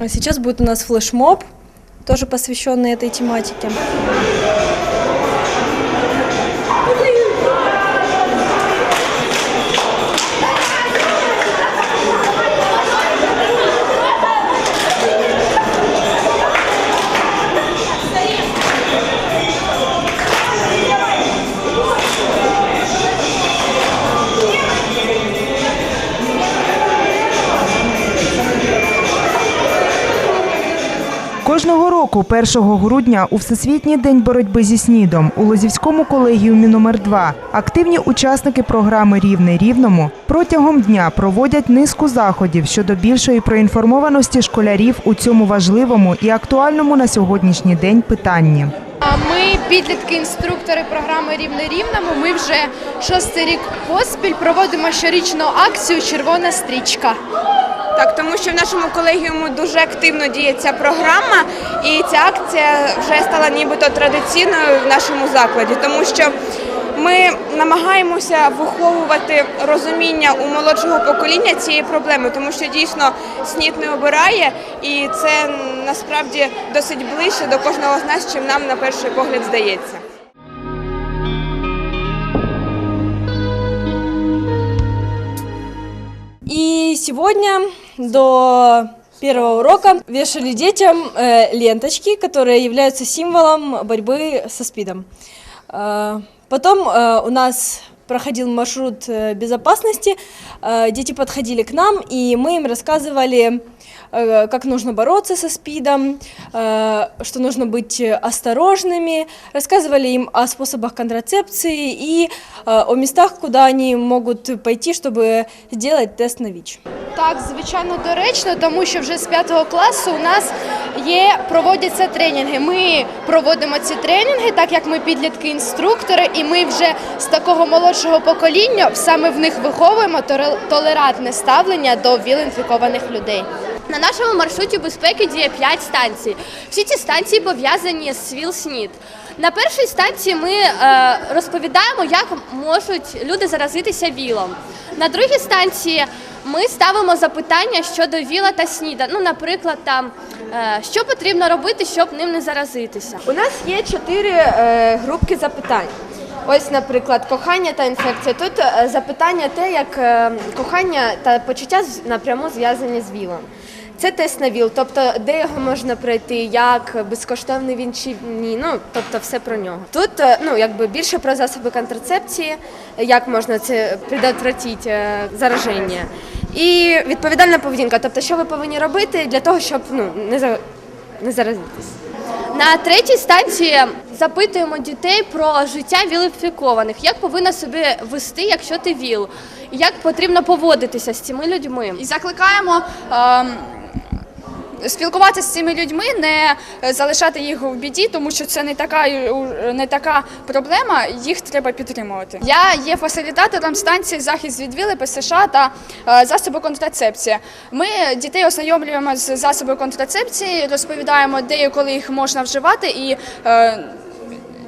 А Сейчас будет у нас флешмоб, тоже посвященный этой тематике. Кожного року, 1 грудня, у Всесвітній день боротьби зі СНІДом у Лозівському колегіумі номер 2 активні учасники програми Рівне рівному протягом дня проводять низку заходів щодо більшої проінформованості школярів у цьому важливому і актуальному на сьогоднішній день питанні. Ми підлітки-інструктори програми Рівне рівному. Ми вже шостий рік поспіль проводимо щорічну акцію Червона стрічка. Так, тому що в нашому колегіуму дуже активно діє ця програма, і ця акція вже стала нібито традиційною в нашому закладі, тому що ми намагаємося виховувати розуміння у молодшого покоління цієї проблеми, тому що дійсно СНІД не обирає, і це насправді досить ближче до кожного з нас, чим нам на перший погляд здається. И сегодня до первого урока вешали детям э, ленточки, которые являются символом борьбы со СПИДом. Э, Потом э, у нас проходил маршрут э, безопасности, Э, дети подходили к нам, и мы им рассказывали, э, как нужно бороться со СПИДом, э, что нужно быть осторожными, рассказывали им о способах контрацепции и э, о местах, куда они могут пойти, чтобы сделать тест на ВИЧ. Так, звичайно, доречно, тому що вже з п'ятого класу у нас є проводяться тренінги. Ми проводимо ці тренінги, так як ми підлітки-інструктори, і ми вже з такого молодшого покоління саме в них виховуємо торе- толерантне ставлення до ВІЛ-інфікованих людей. На нашому маршруті безпеки діє 5 станцій. Всі ці станції пов'язані з СВІЛ-СНІД. На першій станції ми е, розповідаємо, як можуть люди заразитися ВІЛом. На другій станції ми ставимо запитання щодо ВІЛа та СНІДа. Ну, наприклад, там е, що потрібно робити, щоб ним не заразитися. У нас є чотири е, групки запитань. Ось, наприклад, кохання та інфекція. Тут е, запитання те, як е, кохання та почуття з- напряму зв'язані з ВІЛом. Це тест на ВІЛ, тобто де його можна пройти, як безкоштовний він чи ні. Ну тобто все про нього. Тут е, ну якби більше про засоби контрацепції, як можна це предотвратити е, зараження. І відповідальна поведінка, тобто, що ви повинні робити для того, щоб ну не за не заразитись. На третій станції запитуємо дітей про життя віл-інфікованих. Як повинна себе вести, якщо ти ВІЛ? Як потрібно поводитися з цими людьми? і закликаємо ем, спілкуватися з цими людьми, не залишати їх в біді, тому що це не така не така проблема. Їх треба підтримувати. Я є фасилітатором станції захист від ВІЛ, ПСШ та е, засоби контрацепції. Ми дітей ознайомлюємо з засобами контрацепції, розповідаємо, де і коли їх можна вживати і.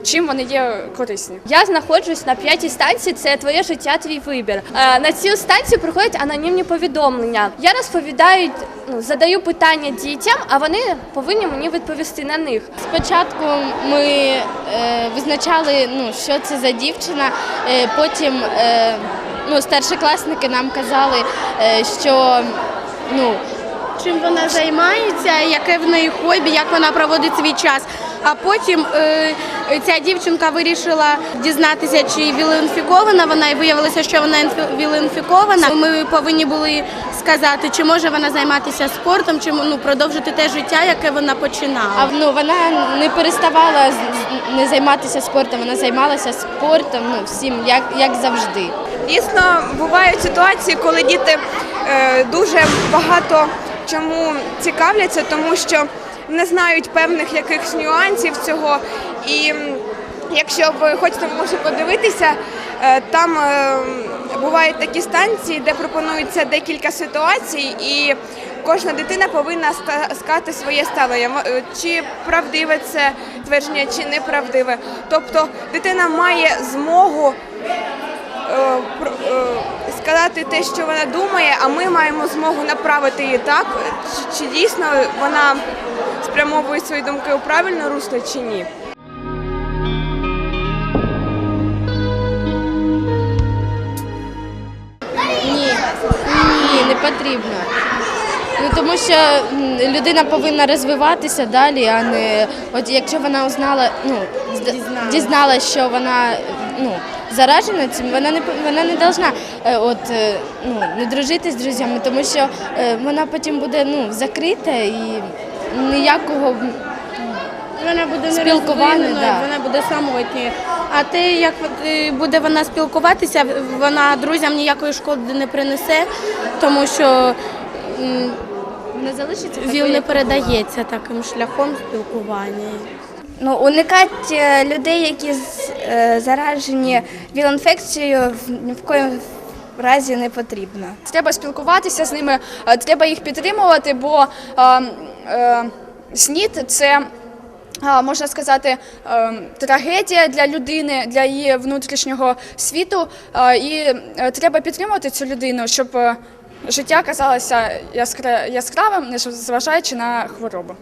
Чим вони є корисні? Я знаходжусь на п'ятій станції. Це твоє життя, твій вибір. Е, На цю станцію приходять анонімні повідомлення. Я розповідаю, ну, задаю питання дітям, а вони повинні мені відповісти на них. Спочатку ми е, визначали, ну, що це за дівчина. Е, потім е, ну, старшокласники нам казали, що ну, чим вона займається, яке в неї хобі, як вона проводить свій час. А потім е, ця дівчинка вирішила дізнатися, чи вілоінфікована вона, і виявилося, що вона інфі- вілоінфікована. Ми повинні були сказати, чи може вона займатися спортом, чи ну, продовжити те життя, яке вона починала. а, ну, вона не переставала не займатися спортом, вона займалася спортом ну, всім, як, як завжди. Дійсно, бувають ситуації, коли діти е, дуже багато чому цікавляться, тому що не знають певних якихось нюансів цього. І якщо ви хочете, ви можете подивитися, е, там е, бувають такі станції, де пропонується декілька ситуацій, і кожна дитина повинна сказати своє ставлення, е, чи правдиве це твердження, чи неправдиве. Тобто дитина має змогу сказати те, що вона думає, а ми маємо змогу направити її так, чи, чи дійсно вона спрямовує свої думки у правильне русло, чи ні. Ні, ні, не потрібно. Ну, тому що людина повинна розвиватися далі, а не от якщо вона узнала, ну дізналася, дізнала, що вона ну, заражена цим, вона не вона не должна е, от, е, ну, не дружити з друзями, тому що е, вона потім буде ну, закрита і ніякого Вона буде Спілкування, да. вона буде самотньою. А те, як буде вона спілкуватися, вона друзям ніякої шкоди не принесе, тому що не залишиться. ВІЛ не передається таким шляхом спілкування. Ну, уникати е, людей, які е, заражені віл-інфекцією, в- ні в коєму разі не потрібно. Треба спілкуватися з ними, е, треба їх підтримувати, бо е, е, СНІД це. Можна сказати, трагедія для людини, для її внутрішнього світу, і треба підтримувати цю людину, щоб життя казалося яскра- яскравим, незважаючи на хворобу.